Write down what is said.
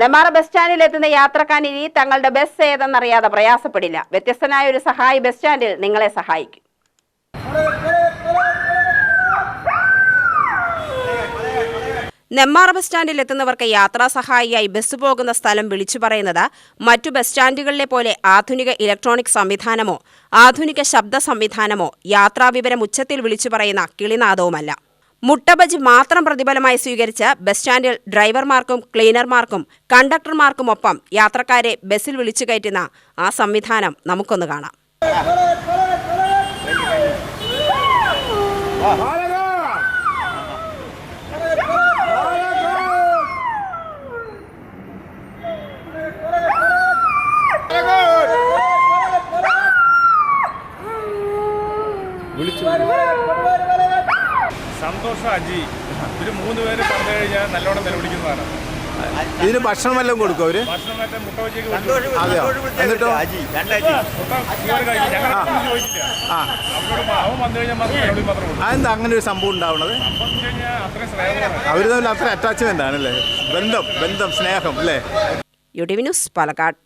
നെമാറ bus സ്റ്റാൻഡിൽ എത്തുന്ന യാത്രക്കാർ ഇനി തങ്ങളുടെ ബസ് ഏതെന്നറിയാതെ പ്രയാസപ്പെടില്ല. വ്യത്യസ്തനായ ഒരു സഹായി ബസ് സ്റ്റാൻഡിൽ നിങ്ങളെ സഹായിക്കും. നെമ്മാറ ബസ് സ്റ്റാൻഡിൽ എത്തുന്നവർക്ക് യാത്രാ സഹായിയായി ബസ് പോകുന്ന സ്ഥലം വിളിച്ചു പറയുന്നത് മറ്റു ബസ് സ്റ്റാൻഡുകളിലെ പോലെ ആധുനിക ഇലക്ട്രോണിക് സംവിധാനമോ ആധുനിക ശബ്ദ സംവിധാനമോ യാത്രാവിവരം ഉച്ചത്തിൽ വിളിച്ചു പറയുന്ന കിളിനാദവുമല്ല. മുട്ടബജ് മാത്രം പ്രതിഫലമായി സ്വീകരിച്ച ബസ് സ്റ്റാൻഡിൽ ഡ്രൈവർമാർക്കും ക്ലീനർമാർക്കും കണ്ടക്ടർമാർക്കുമൊപ്പം യാത്രക്കാരെ ബസ്സിൽ വിളിച്ചു കയറ്റുന്ന ആ സംവിധാനം നമുക്കൊന്ന് കാണാം. സന്തോഷം അജി ഒരു മൂന്ന് പേര് പറഞ്ഞു കഴിഞ്ഞാൽ നല്ലോണം നിലവിളിക്കുന്നതാണ് ഇതിന് ഭക്ഷണം വല്ലതും കൊടുക്കും അവർ ഭക്ഷണം മറ്റേ മുട്ട വെച്ചേക്ക് അതെയോ? എന്നിട്ടോ? മുട്ട ഇതുവരെ കഴിക്കും. ഞങ്ങൾ ചോദിച്ചില്ല ആ. അവരോട് അവൻ വന്നു കഴിഞ്ഞാൽ മാത്രം നിലവിളി മാത്രമേ ഉള്ളൂ അതെന്താ അങ്ങനെ ഒരു സംഭവം ഉണ്ടാവുന്നത് അപ്പം എന്ന് വെച്ച് കഴിഞ്ഞാൽ അത്രയും സ്നേഹമാണ് അവർ തമ്മിൽ അത്ര അറ്റാച്ച്മെന്റ് ആണല്ലേ ബന്ധം ബന്ധം സ്നേഹം അല്ലേ? U T V news Palakkad.